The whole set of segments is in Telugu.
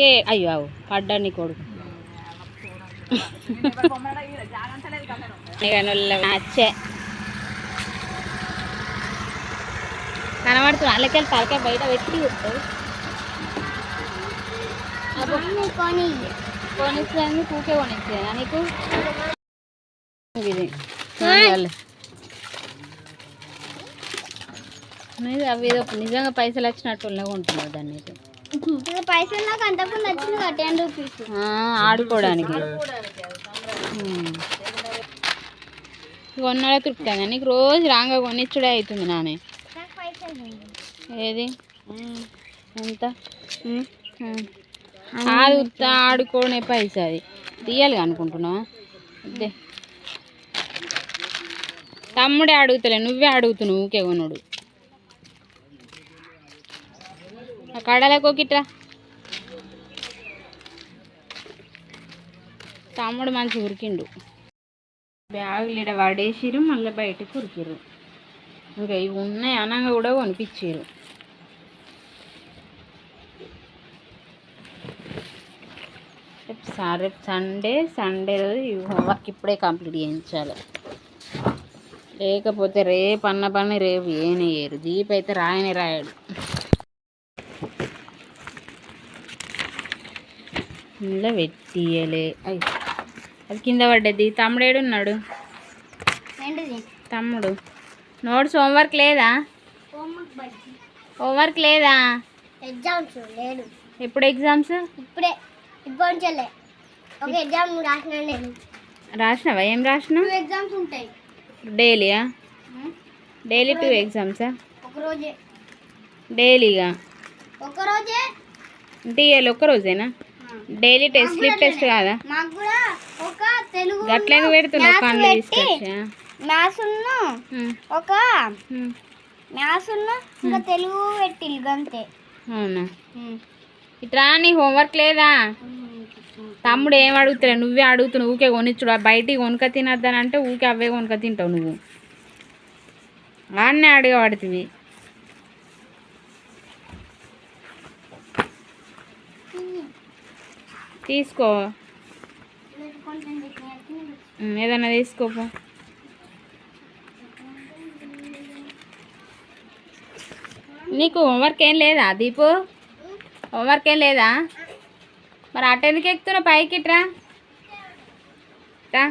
ఏ అయ్యో అవు పడ్డా నీ కొడుకు. నచ్చే కనబడుతుంది అల్లకెళ్ళి తలకాయ బయట పెట్టి కూర్చోవు కొని కొనిచ్చేది కూకే కొనిచ్చేదా నీకు? ఇది. అవి ఏదో నిజంగా పైసలు వచ్చినట్టు ఉంటున్నావు దాన్ని అయితే. పైసలు నాకు అంతకుముందు వచ్చింది కదా టెన్ రూపీస్ ఆ, ఆడుకోవడానికి. ఉమ్. కొన్నాళ్ళ తృప్తంగా నీకు రోజు రాంగా కొనిచ్చుడే అవుతుంది నానే. ఏది? ఎంత? ఉత్త ఆడుకోనే పైసా అది. తీయాలి అనుకుంటున్నావా? అదే తమ్ముడే అడుగుతలే నువ్వే అడుగుతున్నావు ఊకే కొనుడు. ఆ కడలకోకిట్రా తమ్ముడు మంచి ఉరికిండు. బ్యాగులు ఇడ పడేసిరు మళ్ళీ బయటకు ఉరికిరు ఇంకా ఇవి ఉన్నాయి అనగా కూడా కొనిపించారు రేపు రేపు సండే సండే రోజు ఈ హోంవర్క్ ఇప్పుడే కంప్లీట్ చేయించాలి. లేకపోతే రేపు అన్న పని రేపు ఏనేయరు దీప్ అయితే రాయని రాయడు. ఇందులో పెట్టియలే అయ్ అది కింద పడ్డది. తమ్ముడేడు ఉన్నాడు ఏంటిది? తమ్ముడు. నోట్స్ హోంవర్క్ లేదా? హోంవర్క్ లేదా? ఎగ్జామ్స్ లేదు ఎప్పుడు ఎగ్జామ్స్? ఇప్పుడే. ఇప్పుడు ఒక ఎగ్జామ్ రాసిన నేను. రాసినావా? ఏం రాసినావు? టూ ఎగ్జామ్స్ ఉంటాయి. డైలీయా? డైలీ టూ ఎగ్జామ్సా ఒక రోజే. డైలీగా? ఒక రోజే. అంటే ఇవాళ ఒక్క రోజేనా? డైలీ టెస్ట్ స్లిప్ టెస్ట్ కాదా? మాకు కూడా ఒక తెలుగు గట్లెందుకు పెడుతున్నావు? కళ్ళు తీసుకొచ్చా మ్యాథ్స్ ఉన్ను ఉమ్, ఒక మ్యాథ్స్ ఇంకా తెలుగు పెట్టిల్లు గంతే. అవునా? ఇట్రా నీ హోంవర్క్ లేదా? తమ్ముడు ఏం అడుగుతులే? నువ్వే అడుగుతున్నావు. ఊకే కొనిచ్చుడు. బయటికి కొనుక తినద్దని అంటే ఊకే అవే కొనుక తింటావు నువ్వు. వాడినే అడగబడుతుంది. తీసుకో. ఉమ్, ఏదన్నా తీసుకోపో. నీకు హోంవర్క్ ఏం లేదా దీపు? హోంవర్క్ ఏం లేదా? మరి అటు ఎందుకు ఎక్కుతున్నావు పైకి ఇట్రా రా.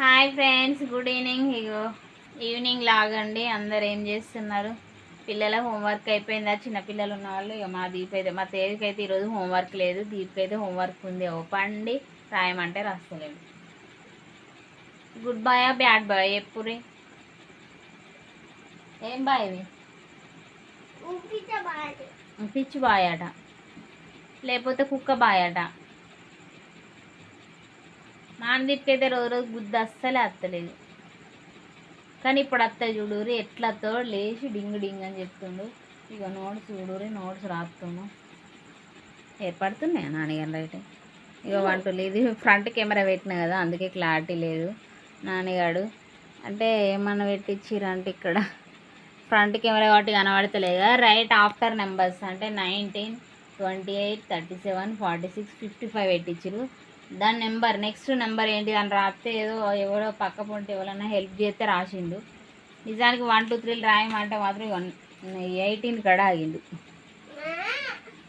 హాయ్ ఫ్రెండ్స్ గుడ్ ఈవినింగ్ ఇగో ఈవినింగ్ లాగండి. అందరు ఏం చేస్తున్నారు? పిల్లల హోంవర్క్ అయిపోయిందా? చిన్నపిల్లలు ఉన్న వాళ్ళు ఇక మా దీప్ అయితే మా తేజకి అయితే ఈరోజు హోంవర్క్ లేదు. దీప్కి అయితే హోంవర్క్ ఉంది. ఓపండి రాయమంటే రాస్తలేడు. గుడ్ బాయా బ్యాడ్ బాయ్ ఎప్పుడే ఏం బాయ్ ఇవి పిచ్చి బాయ్ అట. లేకపోతే కుక్క బాయ్ అట. మాందీప్కి అయితే రోజు రోజు బుద్ధి అస్సలే అత్తలేదు. కానీ ఇప్పుడు అత్త చూడురి ఎట్లతో లేచి డింగ్ డింగ్ అని చెప్తుండు. ఇక నోట్స్ చూడురి నోట్స్ రాస్తుండు ఏర్పడుతున్నాయా నాన్నగారు అయితే? ఇక వంటలు ఇది ఫ్రంట్ కెమెరా పెట్టిన కదా అందుకే క్లారిటీ లేదు. నాన్నగాడు అంటే ఏమన్నా పెట్టించిరంటే ఇక్కడ. ఫ్రంట్ కెమెరా కాబట్టి కనబడతలేదా? రైట్ ఆఫ్టర్ నెంబర్స్ అంటే nineteen twenty eight thirty seven forty six fifty five పెట్టించారు దాని నెంబర్ నెక్స్ట్ నెంబర్ ఏంటి? అని రాస్తే ఏదో ఎవరో పక్క పొంటి ఎవరైనా హెల్ప్ చేస్తే రాసిండు. నిజానికి వన్ టూ త్రీలు రాయమంటే మాత్రం ఎయిటీన్ కడ ఆగిండు.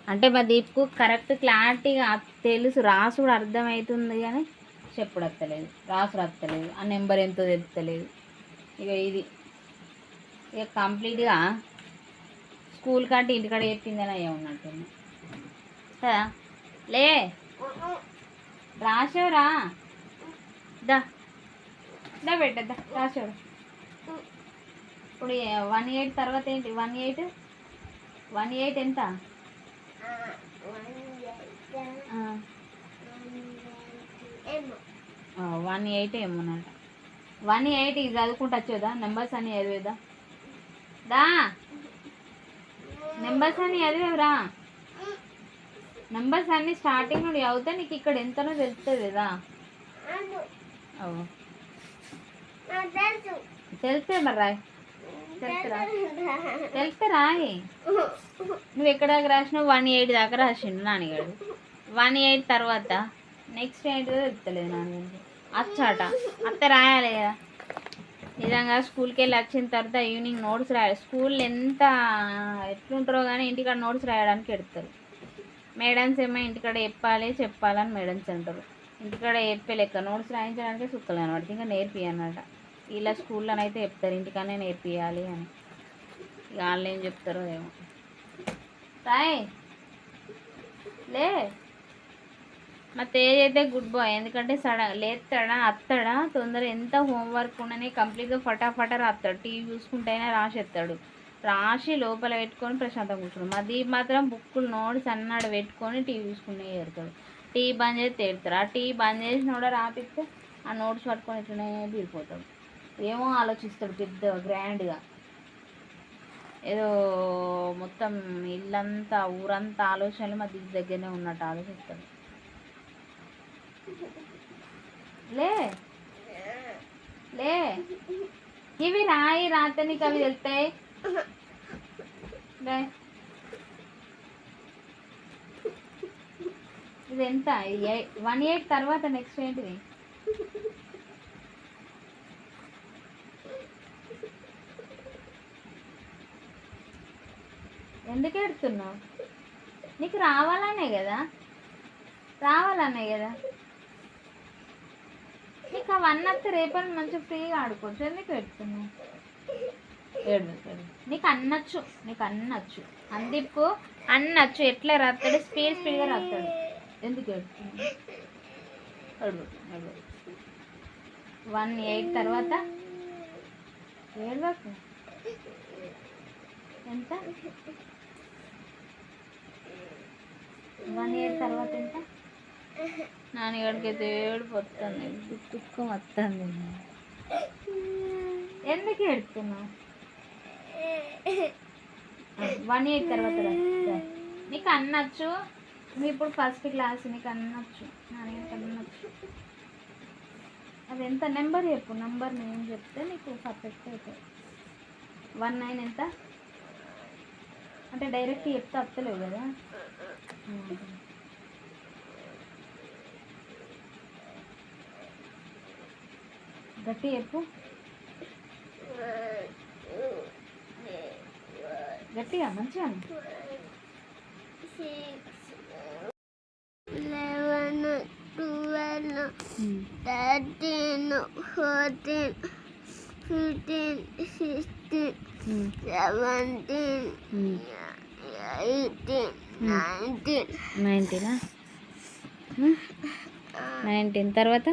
అంటే మా దీప్కు కరెక్ట్ క్లారిటీగా తెలుసు రాసుడు అర్థమవుతుంది కానీ చెప్పుడు వస్తలేదు రాసుడు వస్తలేదు ఆ నెంబర్ ఎంతో తెలుస్తలేదు. ఇక ఇది. ఇక కంప్లీట్గా స్కూల్ కంటే ఇంటికాడ చెప్పిందని అయ్యా ఉన్నట్టుంది కదా? లే. రాసేవరా దా. దా పెట్టద్దా రాసేవరా ఇప్పుడు వన్ ఎయిట్ తర్వాత ఏంటి? వన్ ఎయిట్ వన్ ఎయిట్ ఎంత? వన్ ఎయిట్ ఏమోనట వన్ ఎయిట్ ఇది చదువుకుంటూ వచ్చేదా? నెంబర్స్ అని చదివేదా? దా. నెంబర్స్ అని చదివేవరా? నెంబర్స్ అన్ని స్టార్టింగ్ నుండి చదివితే నీకు ఇక్కడ ఎంతనో తెలుస్తుంది కదా. తెలిస్తే మరి రాయ్. తెలిస్తే రాయి. నువ్వు ఎక్కడ దాకా రాసినావు? వన్ ఎయిట్ దాకా రాసిండు నాన్నగాడు వన్ ఎయిట్ తర్వాత. నెక్స్ట్ ఏంటిదో తెలుస్తలేదు నాన్నగారికి అచ్చాట. అత్త రాయాలి కదా. నిజంగా స్కూల్కి వెళ్ళి వచ్చిన తర్వాత ఈవినింగ్ నోట్స్ రాయాలి. స్కూల్ ఎంత ఎట్లుంటారో కానీ ఇంటికాడ నోట్స్ రాయడానికి ఎడతారు. మేడమ్స్ ఏమో ఇంటికాడ చెప్పాలి చెప్పాలని మేడమ్స్ అంటారు. ఇంటికాడ చెప్పే లెక్క నోట్స్ రాయించడానికి సుక్కలు అనమాట ఇంకా నేర్పి ఇలా స్కూల్లోనైతే చెప్తారు ఇంటికనే నేర్పియాలి అని. ఇక వాళ్ళు ఏం చెప్తారో ఏమో. రాయ్ లే. మా తేజ్ అయితే గుడ్ బాయ్. ఎందుకంటే సడన్ లేస్తాడా అత్తాడా? తొందర ఎంత హోంవర్క్ ఉండని కంప్లీట్గా ఫటాఫటా రాస్తాడు. టీవీ చూసుకుంటేనే రాసేస్తాడు. రాసి లోపల పెట్టుకొని ప్రశాంతంగా కూర్చున్నాడు. అది మాత్రం బుక్కులు నోట్స్ అన్నాడు పెట్టుకొని టీవీ చూసుకునే ఏరుతాడు టీవీ బంద్ చేసి తేడతాడు. ఆ టీవీ బంద్ చేసిన కూడా రాపిస్తే ఆ నోట్స్ పట్టుకొని ఇట్లనే తీరిపోతాడు ఏమో ఆలోచిస్తాడు పెద్ద గ్రాండ్గా. ఏదో మొత్తం ఇల్లంతా ఊరంతా ఆలోచనలు మా దిగ్ దగ్గరనే ఉన్నట్టు ఆలోచిస్తాడు. లే. లే. ఇవి రాయి రాతని కవి వెళ్తాయి ఇది ఎంత వన్ ఎయిట్ తర్వాత నెక్స్ట్ ఏంటిది? ఎందుకు ఎడుతున్నావు నీకు రావాలనే కదా? రావాలనే కదా? నీకు అవన్నీ వస్తే రేపటి మంచిగా ఫ్రీగా ఆడుకోవచ్చు. ఎందుకు పెడుతున్నావు నీకు అన్నచ్చు నీకు అన్నచ్చు అందిప్పు అన్నచ్చు. ఎట్లా రాస్తాడు స్పీడ్ స్పీడ్గా రాస్తాడు ఎందుకు వన్ ఎయిట్ తర్వాత ఏడవకు? ఎంత? వన్ ఇయర్ తర్వాత ఎంత? నాన్నగాడికి అయితే ఏడుపు వస్తుంది దుఃఖం వస్తుంది ఎందుకు ఏడుతున్నావు వన్ ఇయర్ తర్వాత నీకు అన్నచ్చు. నువ్వు ఇప్పుడు ఫస్ట్ క్లాస్ నీకు అన్నచ్చు. నాన్నగారికి అన్నచ్చు. అది ఎంత? నెంబర్ చెప్పు. నెంబర్ నేను చెప్తే నీకు పర్ఫెక్ట్ అవుతుంది వన్ నైన్ ఎంత? అంటే డైరెక్ట్ చెప్తే వస్తలేవు కదా? గట్టి చెప్పు. గట్టిగా మంచిగా eleven twelve thirteen fourteen fifteen sixteen seventeen eighteen nineteen. నైన్టీనా? Nineteen తర్వాత?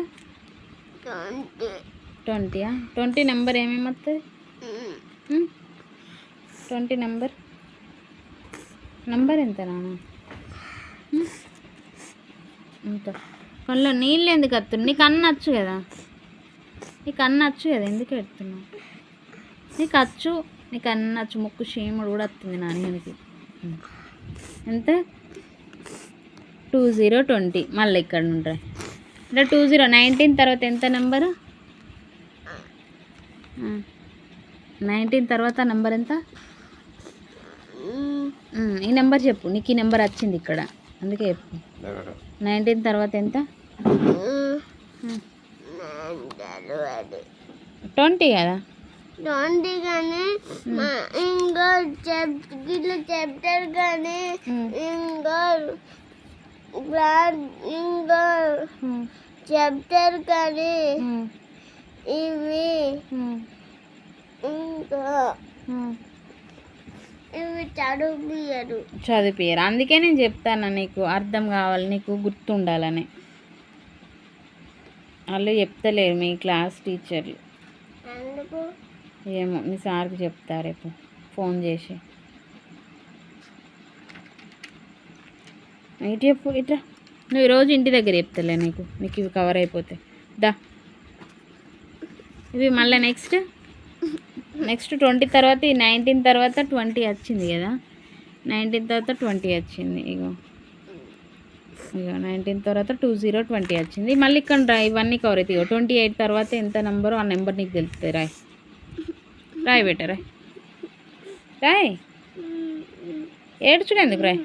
ట్వంటీ. ట్వంటీయా? ట్వంటీ నెంబర్ ఏమేమి వస్తుంది ట్వంటీ నెంబర్. నంబర్ ఎంత నాన్న అంత కళ్ళు నీళ్ళు ఎందుకు వస్తున్నాయి నీకు అన్న వచ్చు కదా? నీకు అన్న వచ్చు కదా? ఎందుకు పెడుతున్నావు? నీకు వచ్చు నీకు అన్న వచ్చు ముక్కు చీముడు కూడా వస్తుంది నాన్నకి ఎంత? Two zero twenty. మళ్ళీ ఇక్కడ ఉంటాయి అంటే టూ జీరో నైన్టీన్ తర్వాత ఎంత నెంబరు? నైన్టీన్ తర్వాత నెంబర్ ఎంత? ఈ నెంబర్ చెప్పు. నీకు ఈ నెంబర్ వచ్చింది ఇక్కడ. అందుకే చెప్పు. నైన్టీన్ తర్వాత ఎంత? ట్వంటీ కదా? ట్వంటీ కానీ ఇంకో చెప్ ఇట్లా చెప్తారు కానీ ఇంకా గ్రాండ్ ఇంకా చెప్తారు కానీ ఇవి ఇంకా చదివిపోయారు అందుకే నేను చెప్తాను నీకు అర్థం కావాలి నీకు గుర్తుండాలని. వాళ్ళు చెప్తలేరు మీ క్లాస్ టీచర్లు. ఏమో మీ సార్కి చెప్తా రేపు. ఫోన్ చేసి. ఇటు చెప్పు ఇట్రా నువ్వు ఈరోజు ఇంటి దగ్గర చెప్తలే నీకు. నీకు ఇవి కవర్ అయిపోతాయి. దా. ఇవి మళ్ళీ నెక్స్ట్ నెక్స్ట్ ట్వంటీ తర్వాత ఈ నైన్టీన్ తర్వాత ట్వంటీ వచ్చింది కదా. నైన్టీన్ తర్వాత ట్వంటీ వచ్చింది. ఇగో. ఇగో నైన్టీన్ తర్వాత టూ జీరో ట్వంటీ వచ్చింది. మళ్ళీ ఇక్కడ రా ఇవన్నీ కవర్ అవుతాయి ట్వంటీ ఎయిట్ తర్వాత ఎంత నెంబరో ఆ నెంబర్ నీకు తెలుస్తుంది రాయ్. రాయ్ బేట రాయ్. రాయ్. ఏడ్చుడు ఎందుకు రాయ్?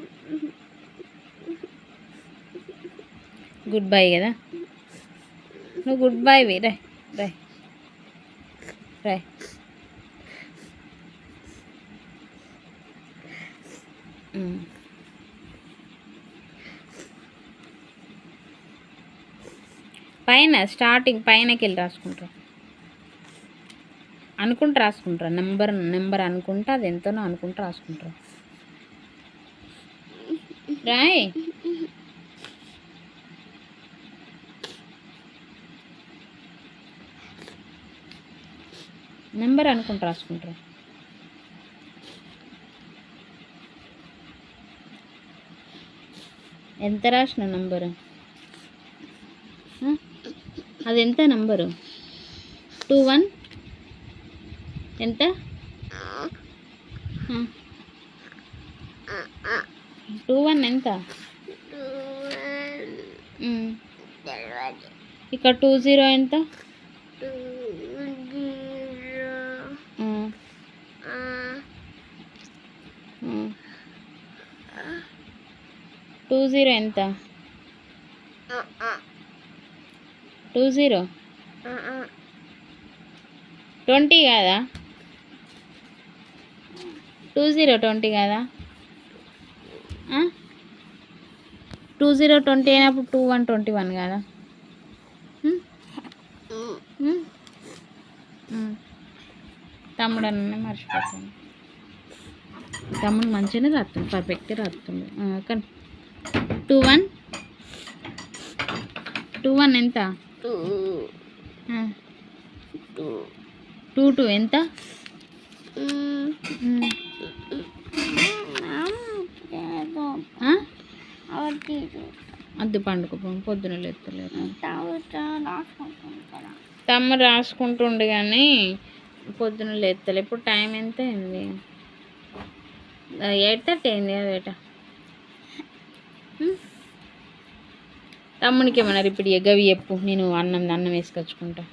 గుడ్ బై కదా. నువ్వు గుడ్ బై వి. రాయ్. రాయ్. రాయ్. పైన స్టార్టింగ్ పైనకి వెళ్ళి రాసుకుంటారు అనుకుంటా రాసుకుంటారా నెంబర్ నెంబర్ అనుకుంటా అది ఎంతనో అనుకుంటా రాసుకుంటారు రాయ్. నెంబర్ అనుకుంటూ రాసుకుంటారా ఎంత రాసిన నంబరు? అది ఎంత నంబరు? Two one? ఎంత? టూ వన్ ఎంత. ఇక్కడ టూ జీరో ఎంత? టూ జీరో ఎంత? Two zero? ట్వంటీ కాదా? టూ జీరో ట్వంటీ కాదా? టూ జీరో ట్వంటీ అయినప్పుడు టూ వన్ ట్వంటీ వన్ కాదా. తమ్ముడు అన్న మర్చిపోతాను. తమ్ముడు మంచిగానే రాస్తుంది పర్ఫెక్ట్గా రాస్తుంది కానీ టూ వన్. టూ వన్ ఎంత. టూ. టూ. ఎంత? అద్దు పండుగ పొద్దున లేస్తలేరు తమ్ముడు రాసుకుంటుండు కానీ పొద్దున లేస్తలే ఇప్పుడు టైం ఎంత అయింది? ఎయిట్ థర్టీ అయింది కదా బేట. తమ్మునికి ఏమన్నారు ఇప్పుడు ఎగవి గవి చెప్పు నేను అన్నం అన్నం వేసుకొచ్చుకుంటా.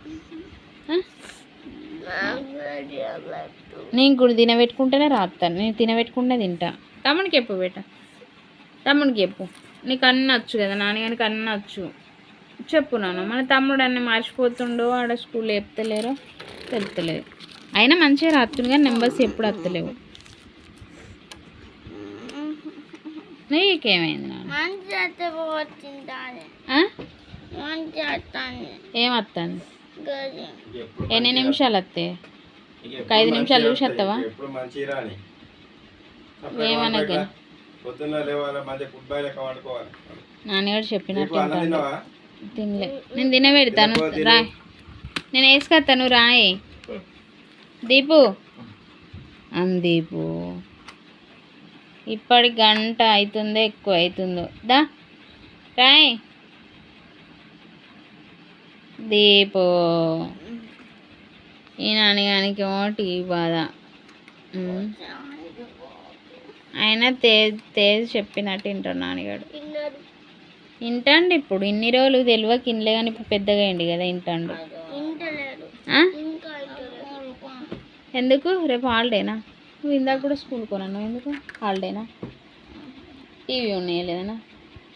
నేను కూడా తినబెట్టుకుంటేనే రాస్తాను నేను తినబెట్టుకుంటే తింటా. తమ్మునికి చెప్పు బేట. తమ్మునికి చెప్పు. నీకు అన్న వచ్చు కదా నాన్నగానికి అన్న వచ్చు. చెప్పు నాన్న మన తమ్ముడు అన్ని మర్చిపోతుండో ఆడ స్కూల్లో చెప్తలేరో తెలుతలేదు అయినా మంచిగా రాత్రుడు కానీ నెంబర్స్ ఎప్పుడు వస్తలేవు. నీకేమైంది నాన్న? ఆ? ఏం వస్తుంది ఎన్ని నిమిషాలు వస్తాయి ఒక ఐదు నిమిషాలు చూసి వస్తావా ఎప్పుడు మంచి రాని. ఏమన్నా వండుకోవాలి. నాన్నగారు చెప్పినట్టు తినలే. నేను తినబెడతాను. రా. నేను వేసుకొస్తాను రాయి. దీపు. అన్ దీపు. ఇప్పటి గంట అవుతుందో ఎక్కువ అవుతుందో దా. రాయ్. దీపు. ఈ నాన్నగానికి ఏమో టీవీ బాధ. అయినా తేజ్ తేజ్ చెప్పినట్టు వింటాడు నాన్నగాడు. వింటాండి ఇప్పుడు. ఇన్ని రోజులు తెలియక ఇన్లే కానీ ఇప్పుడు పెద్దగా అయింది కదా వింటాండు? ఎందుకు? రేపు హాలిడేనా నువ్వు ఇందాక కూడా స్కూల్ కొన్నాను ఎందుకు? హాలిడేనా? టీవీ ఉన్నాయి లేదనా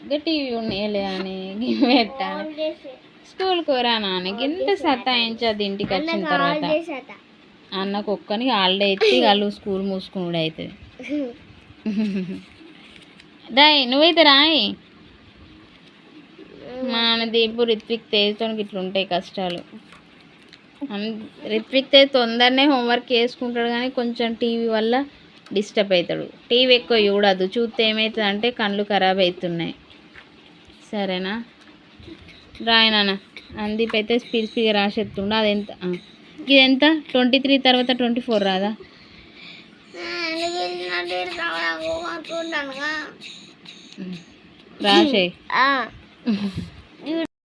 ఇంకా టీవీ ఉన్నాయి లేదని పెట్టాను స్కూల్ కోరానా అని ఇంత సతాయించదు ఇంటికి వచ్చిన తర్వాత. అన్నకు ఒక్కనికి హాలిడే ఎత్తి వాళ్ళు స్కూల్ మూసుకున్నాడు అవుతుంది దాయ్ నువ్వైతే రాయి. మా నాన్న దీపు రిత్విక్ తేజ్తో ఇట్లా ఉంటాయి కష్టాలు. అన్- రిత్విక్ తేజ్ తొందరనే హోంవర్క్ చేసుకుంటాడు కానీ కొంచెం టీవీ వల్ల డిస్టర్బ్ అవుతాడు టీవీ ఎక్కువ చూడదు చూస్తే ఏమవుతుంది అంటే కళ్ళు ఖరాబ్ అవుతున్నాయి సరేనా? రాయి నాన్న అందీప్ అయితే స్పీడ్ స్పీడ్గా రాసేస్తుండ. అది ఎంత. ఇది ఎంత? ట్వంటీ త్రీ తర్వాత ట్వంటీ ఫోర్ రాదా? రాసేయి.